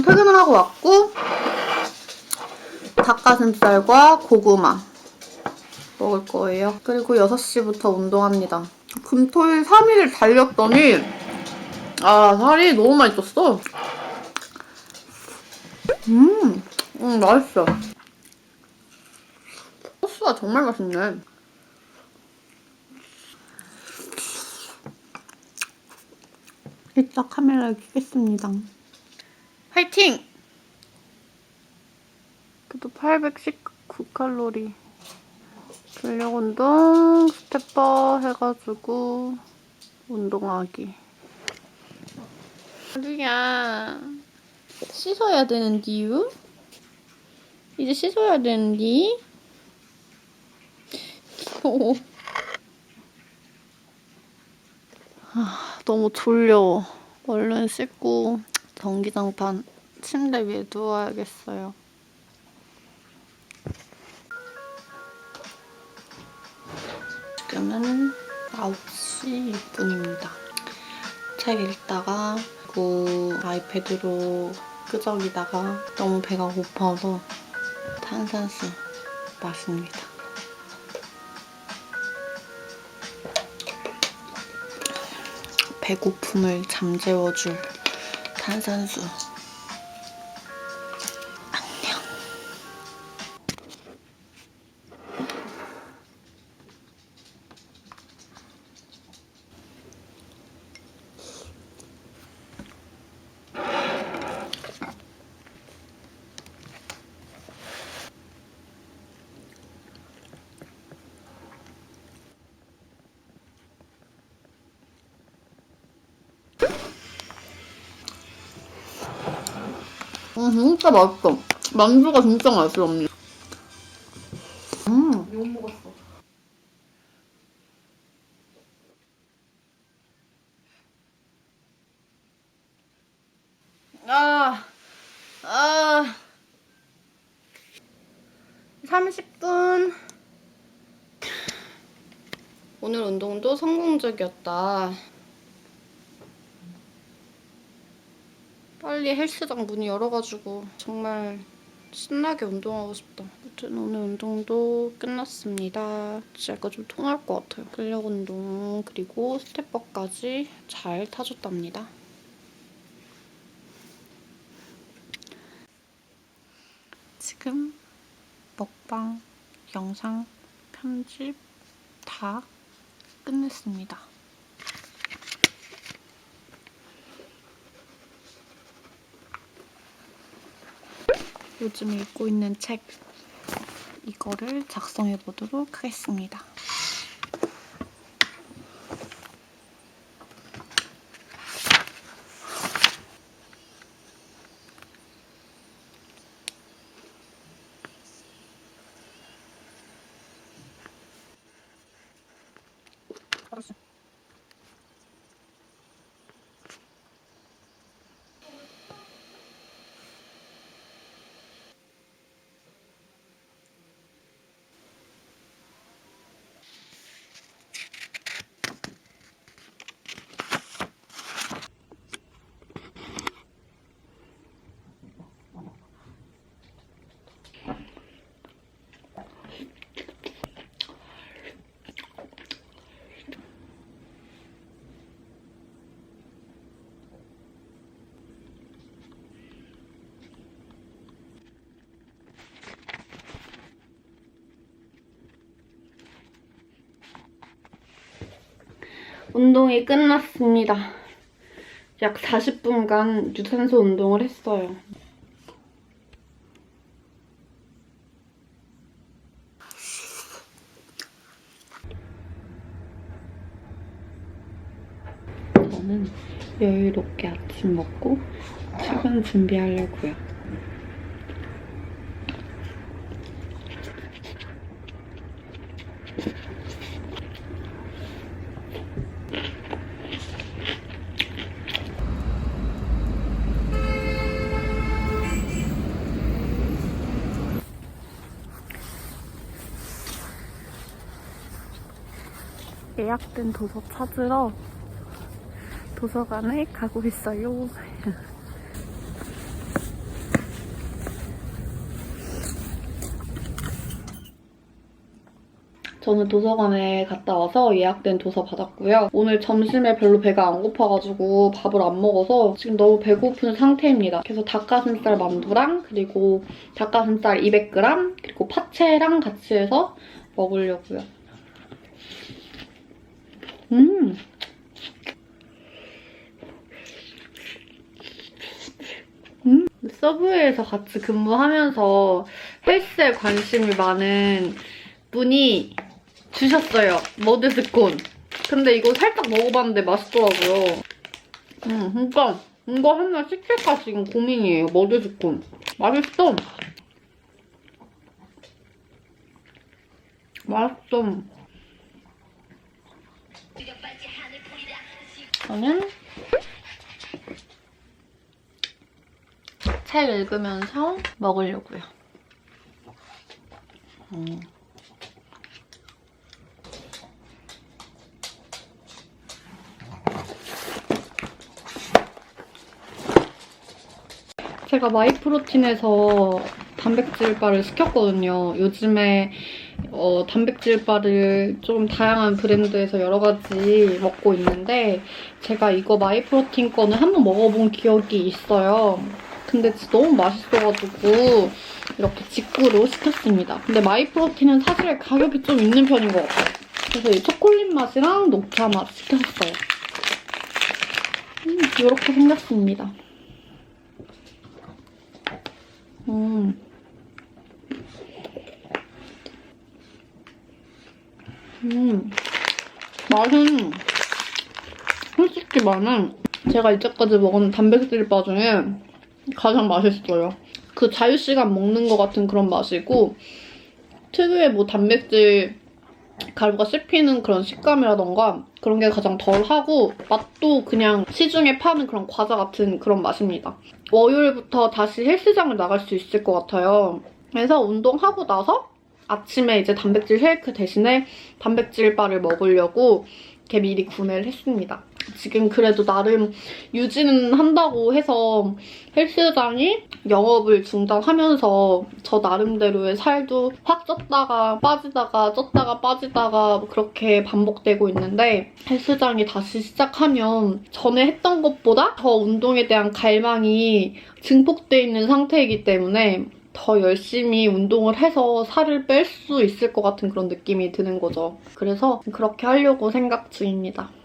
지금 퇴근을 하고 왔고 닭가슴살과 고구마 먹을 거예요. 그리고 6시부터 운동합니다. 금토일 3일 달렸더니 아 살이 너무 많이 쪘어. 음, 음 맛있어. 소스가 정말 맛있네. 이따 카메라 켜겠습니다. 화이팅! 그래도 819칼로리. 근력 운동, 스텝버 해가지고 운동하기. 하루야, 씻어야 되는디유? 이제 씻어야 되는디? 귀여워. 아, 너무 졸려. 얼른 씻고 전기장판 침대 위에 누워야겠어요. 지금은 9시 6분입니다. 책 읽다가 그 아이패드로 끄적이다가 너무 배가 고파서 탄산수 마십니다. 배고픔을 잠재워줄 탄산수. 음, 진짜 맛있어. 만두가 진짜 맛있어, 언니. 음. 못 먹었어. 아, 아. 30분. 오늘 운동도 성공적이었다. 빨리 헬스장 문이 열어가지고 정말 신나게 운동하고 싶다. 아무튼 오늘 운동도 끝났습니다. 진짜 약간 좀 통할 것 같아요. 근력 운동 그리고 스텝업까지 잘 타줬답니다. 지금 먹방, 영상, 편집 다 끝냈습니다. 요즘 읽고 있는 책 이거를 작성해 보도록 하겠습니다. 운동이 끝났습니다. 약 40분간 유산소 운동을 했어요. 저는 여유롭게 아침 먹고 출근 준비하려고요. 예약된 도서 찾으러 도서관에 가고 있어요. 저는 도서관에 갔다 와서 예약된 도서 받았고요. 오늘 점심에 별로 배가 안 고파가지고 밥을 안 먹어서 지금 너무 배고픈 상태입니다. 그래서 닭가슴살 만두랑 그리고 닭가슴살 200g 그리고 파채랑 같이 해서 먹으려고요. 음! 음! 서브웨이에서 같이 근무하면서 헬스에 관심이 많은 분이 주셨어요. 머드스콘. 근데 이거 살짝 먹어봤는데 맛있더라고요. 음, 진짜 이거 하나 시킬까 지금 고민이에요. 머드스콘. 맛있어. 맛있어. 저는 책 읽으면서 먹으려고요. 음. 제가 마이프로틴에서 단백질 바를 시켰거든요. 요즘에 어, 단백질 바를 좀 다양한 브랜드에서 여러 가지 먹고 있는데 제가 이거 마이프로틴 거는 한번 먹어본 기억이 있어요. 근데 진짜 너무 맛있어가지고 이렇게 직구로 시켰습니다. 근데 마이프로틴은 사실 가격이 좀 있는 편인 것 같아요. 그래서 이 초콜릿 맛이랑 녹차 맛 시켰어요. 음, 이렇게 생겼습니다. 음. 음. 맛은 솔직히 말은 제가 이제까지 먹은 단백질 바 중에 가장 맛있어요. 그 자유시간 먹는 것 같은 그런 맛이고 특유의 뭐 단백질 가루가 씹히는 그런 식감이라던가 그런 게 가장 덜하고 맛도 그냥 시중에 파는 그런 과자 같은 그런 맛입니다. 월요일부터 다시 헬스장을 나갈 수 있을 것 같아요. 그래서 운동하고 나서 아침에 이제 단백질 쉐이크 대신에 단백질 바를 먹으려고 이렇게 미리 구매를 했습니다. 지금 그래도 나름 유지는 한다고 해서 헬스장이 영업을 중단하면서 저 나름대로의 살도 확 쪘다가 빠지다가 쪘다가 빠지다가 그렇게 반복되고 있는데 헬스장이 다시 시작하면 전에 했던 것보다 더 운동에 대한 갈망이 증폭돼 있는 상태이기 때문에 더 열심히 운동을 해서 살을 뺄 수 있을 것 같은 그런 느낌이 드는 거죠. 그래서 그렇게 하려고 생각 중입니다.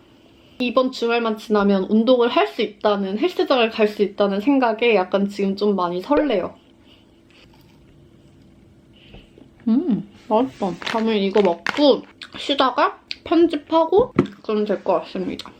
이번 주말만 지나면 운동을 할 수 있다는, 헬스장을 갈 수 있다는 생각에 약간 지금 좀 많이 설레요. 음, 맛있다. 저는 이거 먹고 쉬다가 편집하고 그러면 될 것 같습니다.